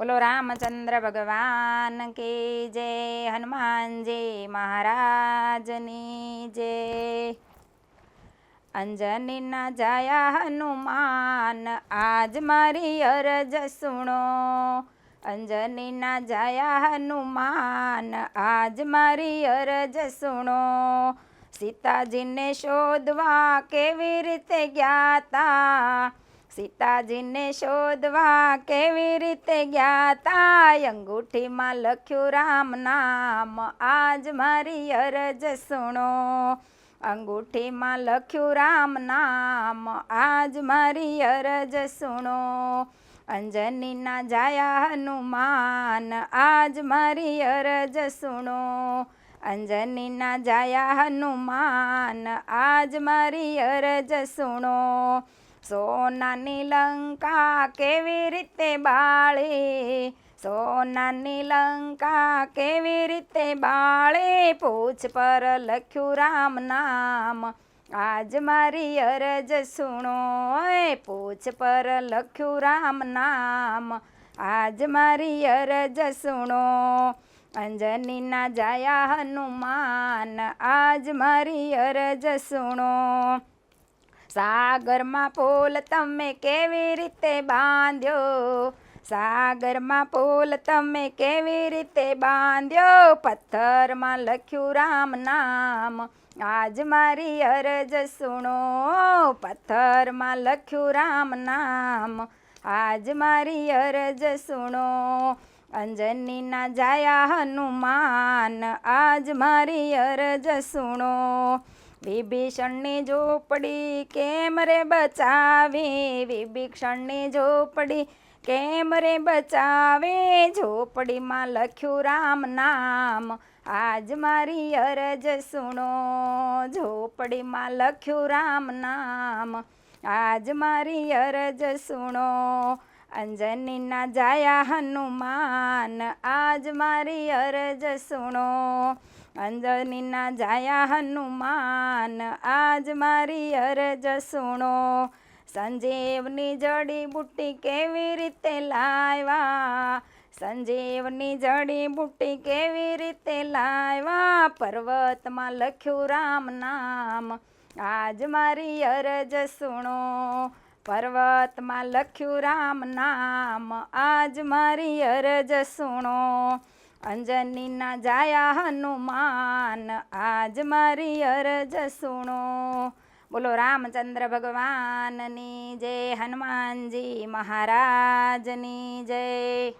બોલો રામચંદ્ર ભગવાન કે જય હનુમાનજી મહારાજની જય. અંજનીના જાયા હનુમાન, આજ મારી અરજ સુણો. અંજનીના જાયા હનુમાન, આજ મારી અરજ સુણો. સીતાજીને શોધવા કેવી રીતે ગયા તા? સીતાજીને શોધવા કેવી રીતે ગયા તા? અંગૂઠીમાં લખ્યું, રામ નામ, આજ મારી અરજ સુણો. અંગૂઠીમાં લખ્યું, રામ નામ, આજ મારી અરજ સુણો. અંજનીના જાયા, હનુમાન, આજ મારી અરજ સુણો. અંજનીના જાયા, હનુમાન, આજ મારી અરજ સુણો. સોનાની લંકા કેવી રીતે બાળી? સોનાની લંકા કેવી રીતે બાળે? પૂછ પર લખ્યું રામ નામ. આજ મારી અરજ સુણો પૂછ પર લખ્યું રામ નામ. આજ મારી અરજ સુણો. અંજનીના જાયા હનુમાન, આજ મારી અરજ સુણો. સાગરમાં પોલ તમે કેવી રીતે બાંધ્યો? સાગરમાં પોલ તમે કેવી રીતે બાંધ્યો? પથ્થરમાં લખ્યું રામ નામ. આજ મારી અરજ સુણો. પથ્થરમાં લખ્યું રામ નામ. આજ મારી અરજ સુણો. અંજનીના જાયા હનુમાન. આજ મારી અરજ સુણો. વિભીષણની ઝોપડી કેમ રે બચાવી? વિભીષણની ઝોપડી કેમ રે બચાવે? ઝોપડીમાં લખ્યું રામ નામ. આજ મારી અરજ સુણો. ઝોપડીમાં લખ્યું રામ નામ. આજ મારી અરજ સુણો. અંજનીના જાયા હનુમાન. આજ મારી અરજ સુણો. અંજનીના જાયા હનુમાન, આજ મારી અરજ સુણો. સંજીવની જડી બુટ્ટી કેવી રીતે લાવ્યા? સંજીવની જડી બુટ્ટી કેવી રીતે લાવ્યા? પર્વતમાં લખ્યું રામ નામ, આજ મારી અરજ સુણો. પર્વતમાં લખ્યું રામ નામ, આજ મારી અરજ સુણો. અંજનીના જાયા હનુમાન. આજ મારી અરજ સુણો. બોલો રામચંદ્ર ભગવાનની જય હનુમાનજી મહારાજની જય.